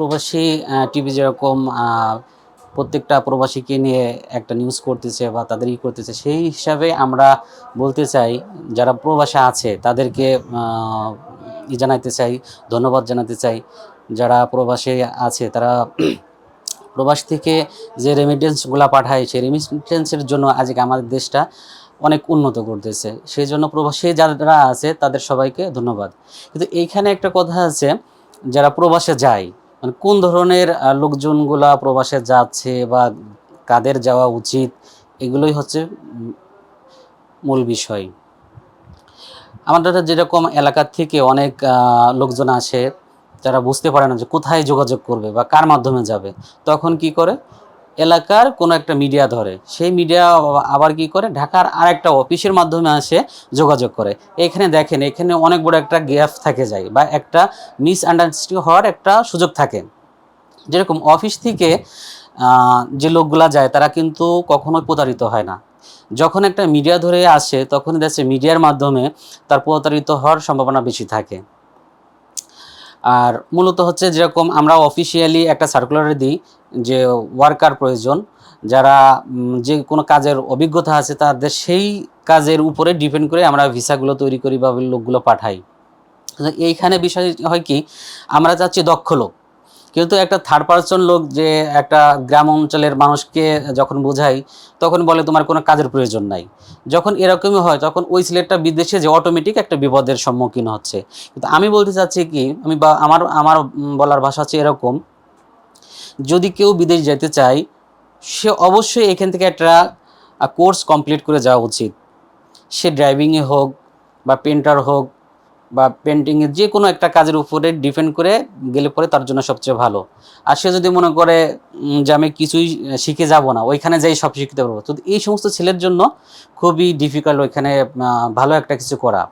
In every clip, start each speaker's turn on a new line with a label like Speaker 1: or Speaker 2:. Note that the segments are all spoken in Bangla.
Speaker 1: প্রবাসী টিভি যেরকম প্রত্যেকটা প্রবাসীকে নিয়ে একটা নিউজ করতেছে বা তাদের ই করতেছে, সেই হিসাবে আমরা বলতে চাই, যারা প্রবাসে আছে, তাদেরকে ই জানাইতে চাই, ধন্যবাদ জানাতে চাই। যারা প্রবাসে আছে, তারা প্রবাস থেকে যে রেমিটেন্সগুলো পাঠায়, সেই রেমিটেন্সের জন্য আজকে আমাদের দেশটা অনেক উন্নত করতেছে। সেই জন্য প্রবাসী যারা আছে, তাদের সবাইকে ধন্যবাদ। কিন্তু এইখানে একটা কথা আছে, যারা প্রবাসে যায় মানে কোন ধরনের লোকজনগুলা প্রবাসে যাচ্ছে বা কাদের যাওয়া উচিত, এগুলোই হচ্ছে মূল বিষয়। আমাদের যেরকম এলাকার থেকে অনেক লোকজন আসে, যারা বুঝতে পারে না যে কোথায় যোগাযোগ করবে বা কার মাধ্যমে যাবে, তখন কি করে? এলাকার কোনো একটা মিডিয়া ধরে। সেই মিডিয়া আবার কি করে? ঢাকার আর একটা অফিসের মাধ্যমে আসে, যোগাযোগ করে। এখানে দেখেন, এখানে অনেক বড় একটা গ্যাপ থাকে যায় বা একটা মিস আন্ডারস্ট্যান্ডিং হওয়ার একটা সুযোগ থাকে। যেরকম অফিস থেকে যে লোকগুলা যায়, তারা কিন্তু কখনোই প্রতারিত হয় না। যখন একটা মিডিয়া ধরে আসে তখন দেখছে মিডিয়ার মাধ্যমে তার প্রতারিত হওয়ার সম্ভাবনা বেশি থাকে। আর মূলত হচ্ছে যেরকম আমরা অফিসিয়ালি একটা সার্কুলারে দিই যে ওয়ার্কার প্রয়োজন, যারা যে কোনো কাজের অভিজ্ঞতা আছে তাদের সেই কাজের উপরে ডিপেন্ড করে আমরা ভিসাগুলো তৈরি করি বা লোকগুলো পাঠাই। এইখানে বিষয় হয় কি, আমরা চাচ্ছি দক্ষ লোক। কিন্তু একটা থার্ড পার্সন লোক যে একটা গ্রাম অঞ্চলের মানুষকে যখন বোঝাই তখন বলে তোমার কোনো কাজের প্রয়োজন নাই। যখন এরকমই হয়, তখন ওই সিলেটটা বিদেশে যে অটোমেটিক একটা বিপদের সম্মুখীন হচ্ছে। কিন্তু আমি বলতে চাচ্ছি কি, আমি বা আমার আমার বলার ভাষা হচ্ছে এরকম, যদি কেউ বিদেশ যেতে চায়, সে অবশ্যই এখান থেকে একটা কোর্স কমপ্লিট করে যাওয়া উচিত। সে ড্রাইভিংয়ে হোক বা পেন্টার হোক বা পেন্টিংয়ের যে কোনো একটা কাজের উপরে ডিপেন্ড করে গেলে পরে তার জন্য সবচেয়ে ভালো। আর সে যদি মনে করে যে আমি কিছুই শিখে যাব না, ওইখানে যাই সব শিখতে পারব। তো এই সমস্ত ছেলের জন্য খুবই ডিফিকাল্ট ওইখানে ভালো একটা কিছু করা।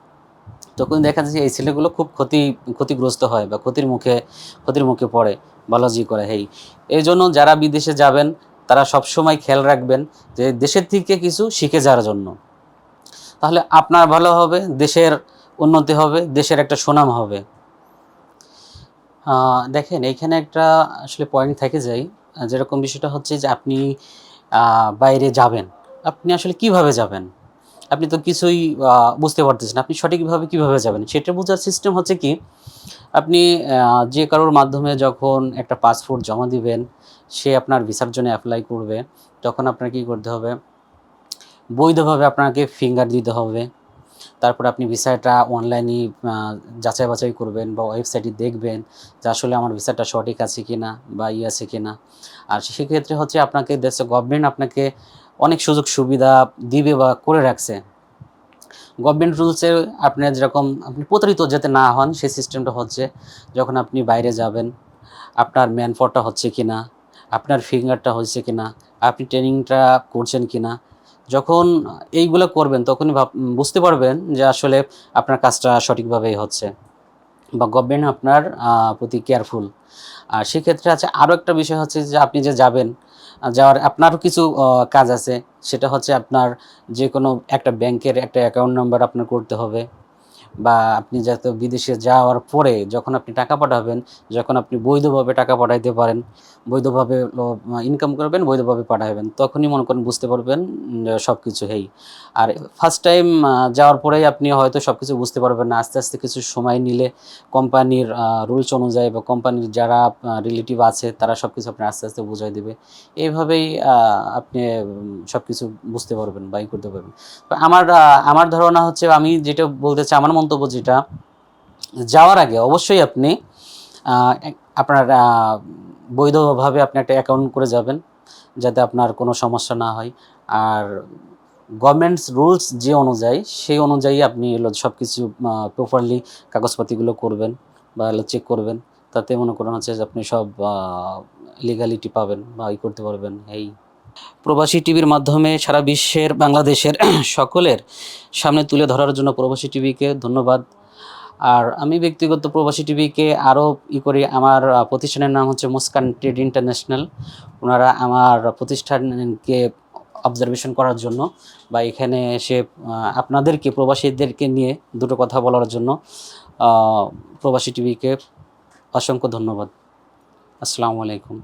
Speaker 1: তখন দেখা যাচ্ছে এই ছেলেগুলো খুব ক্ষতি, ক্ষতিগ্রস্ত হয় বা ক্ষতির মুখে ক্ষতির মুখে পড়ে। বালাজি করে, হেই। এই জন্য যারা বিদেশে যাবেন, তারা সবসময় খেয়াল রাখবেন যে দেশের থেকে কিছু শিখে যাওয়ার জন্য। তাহলে আপনার ভালো হবে, দেশের উন্নতি হবে দেশের একটা সুনাম হবে। দেখেন এইখানে একটা আসলে পয়েন্ট থেকে আহ, যেরকম বিষয়টা হচ্ছে যে আপনি বাইরে যাবেন। আপনি আসলে কীভাবে যাবেন? আপনি তো কিছুই বুঝতে পারতেছেন আপনি সঠিকভাবে কীভাবে যাবেন? সেটা বোঝার সিস্টেম হচ্ছে কি আপনি যে কারোর মাধ্যমে যখন একটা পাসপোর্ট জমা দিবেন সে আপনার ভিসার জন্য অ্যাপ্লাই করবে। তখন আপনার কি করতে হবে? বৈধভাবে আপনাকে ফিঙ্গার দিতে হবে। তারপর আপনি ভিসাটা অনলাইনে যাচাই বাছাই করবেন বা ওয়েবসাইটে দেখবেন যে আসলে আমার ভিসাটা সঠিক আছে কি না বা ই আছে কি না আর সেক্ষেত্রে হচ্ছে আপনাকে দেশে গভর্নমেন্ট আপনাকে অনেক সুযোগ সুবিধা দিবে বা করে রাখছে। গভর্নমেন্ট রুলসে আপনার যেরকম, আপনি প্রতারিত যাতে না হন, সেই সিস্টেমটা হচ্ছে যখন আপনি বাইরে যাবেন, আপনার ম্যান পাওয়ারটা হচ্ছে কি না আপনার ফিঙ্গারটা হচ্ছে কি না আপনি ট্রেনিংটা করছেন কি না যখন এইগুলো করবেন, তখনই ভাব বুঝতে পারবেন যে আসলে আপনার কাজটা সঠিকভাবেই হচ্ছে বা গভর্নমেন্ট আপনার প্রতি কেয়ারফুল আর সেক্ষেত্রে আছে আরও একটা বিষয় হচ্ছে যে আপনি যে যাবেন, যাওয়ার আপনারও কিছু কাজ আছে, সেটা হচ্ছে আপনার যে কোনো একটা ব্যাংকের একটা অ্যাকাউন্ট নাম্বার আপনার করতে হবে। বা আপনি যাতে বিদেশে যাওয়ার পরে যখন আপনি টাকা পাঠাবেন, যখন আপনি বৈধভাবে টাকা পাঠাইতে পারেন, বৈধভাবে ইনকাম করবেন, বৈধভাবে পাঠাবেন তখনই মনে করেন বুঝতে পারবেন সব কিছু হেই। আর ফার্স্ট টাইম যাওয়ার পরেই আপনি হয়তো সব কিছু বুঝতে পারবেন না। আস্তে আস্তে কিছু সময় নিলে কোম্পানির রুলস অনুযায়ী বা কোম্পানির যারা রিলেটিভ আছে, তারা সব কিছু আপনি আস্তে আস্তে বুঝাই দেবে। এইভাবেই আপনি সব কিছু বুঝতে পারবেন বা করতে পারবেন। আমার আমার ধারণা হচ্ছে আমি যেটা বলতে চাই, আমার মন্তব্য যেটা, যাওয়ার আগে অবশ্যই আপনি আপনার বৈধভাবে আপনি একটা অ্যাকাউন্ট করে যাবেন, যাতে আপনার কোনো সমস্যা না হয়। আর গভর্নমেন্টস রুলস যে অনুযায়ী, সেই অনুযায়ী আপনি হলো সব কিছু প্রপারলি কাগজপাতিগুলো করবেন বা হলো চেক করবেন। তাতে মনে করেন হচ্ছে যে আপনি সব লিগালিটি পাবেন বা ই করতে পারবেন। এই প্রবাসী টিভির মাধ্যমে সারা বিশ্বের, বাংলাদেশের সকলের সামনে তুলে ধরার জন্য প্রবাসী টিভিকে ধন্যবাদ। আর আমি ব্যক্তিগত প্রবাসী টিভিকে আরও ই করি, আমার প্রতিষ্ঠানের নাম হচ্ছে মুস্কান ট্রেড ইন্টারন্যাশনাল। ওনারা আমার প্রতিষ্ঠানকে অবজারভেশন করার জন্য বা এখানে এসে আপনাদেরকে, প্রবাসীদেরকে নিয়ে দুটো কথা বলার জন্য প্রবাসী টিভিকে অসংখ্য ধন্যবাদ। আসসালামু আলাইকুম।